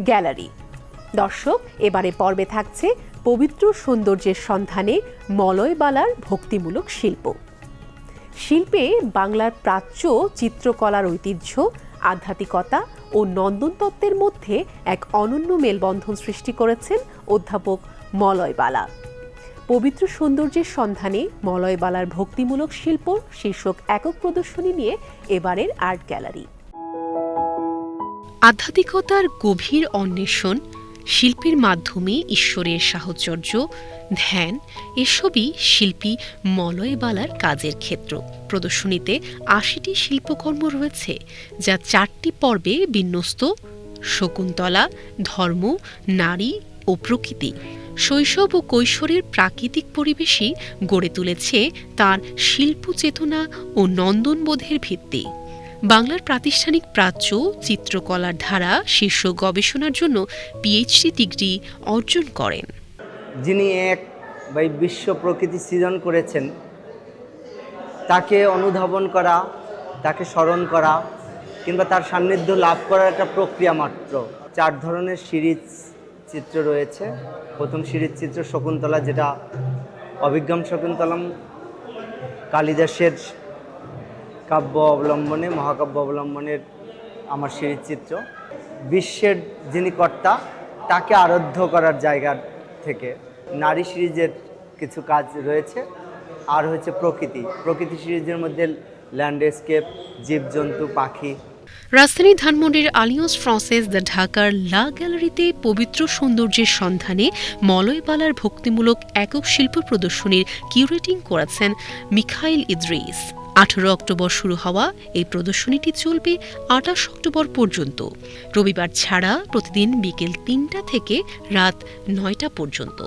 Gallery. দর্শক, এবারে পর্বে থাকছে পবিত্র সৌন্দর্যের সন্ধানে মলয়বালার ভক্তিমূলক শিল্প। শিল্পে বাংলার প্রাচ্য চিত্রকলার ঐতিহ্য, আধ্যাত্মিকতা ও নন্দনতত্ত্বের মধ্যে এক অনন্য মেলবন্ধন সৃষ্টি করেছেন অধ্যাপক মলয়বালা। পবিত্র সৌন্দর্যের সন্ধানে মলয়বালার ভক্তিমূলক শিল্প শীর্ষক একক প্রদর্শনী নিয়ে এবারের আর্ট গ্যালারি। আধ্যাত্মিকতার গভীর অন্বেষণ, শিল্পের মাধ্যমে ঈশ্বরের সাহচর্য, ধ্যান এসবই শিল্পী মলয়বালার কাজের ক্ষেত্র। প্রদর্শনীতে আশিটি শিল্পকর্ম রয়েছে, যা চারটি পর্বে বিন্যস্ত। শকুন্তলা, ধর্ম, নারী ও প্রকৃতি শৈশব ও কৈশোরের প্রাকৃতিক পরিবেশই গড়ে তুলেছে তার শিল্প চেতনা ও নন্দনবোধের ভিত্তি। বাংলার প্রাতিষ্ঠানিক প্রাচ্য, চিত্রকলার ধারা, শীর্ষ গবেষণার জন্য পিএইচডি ডিগ্রি অর্জন করেন। যিনি এক বা বিশ্ব প্রকৃতি সৃজন করেছেন, তাকে অনুধাবন করা, তাকে স্মরণ করা, কিংবা তার সান্নিধ্য লাভ করার একটা প্রক্রিয়া মাত্র। চার ধরনের সিরিজ চিত্র রয়েছে। প্রথম সিরিজ চিত্র শকুন্তলা, যেটা অভিজ্ঞান শকুন্তলম, কালিদাসের কাব্য অবলম্বনে, মহাকাব্য অবলম্বনের আমার সিরিজ চিত্র। বিশ্বের যিনি কর্তা, তাকে আরাধ্য করার জায়গা থেকে নারী সিরিজের কিছু কাজ রয়েছে। আর হচ্ছে প্রকৃতি। প্রকৃতি সিরিজের মধ্যে ল্যান্ডস্কেপ, জীবজন্তু, পাখি। রাজধানী ধানমন্ডির আলিয়ন্স ফ্রান্সেস দ্য ঢাকার লা গ্যালারিতে পবিত্র সৌন্দর্যের সন্ধানে মলয়বালার ভক্তিমূলক একক শিল্প প্রদর্শনীর কিউরেটিং করেছেন মিখাইল ইদ্রিস। আঠারো অক্টোবর শুরু হওয়া এই প্রদর্শনীটি চলবে আঠাশ অক্টোবর পর্যন্ত। রবিবার ছাড়া প্রতিদিন বিকেল তিনটা থেকে রাত নয়টা পর্যন্ত।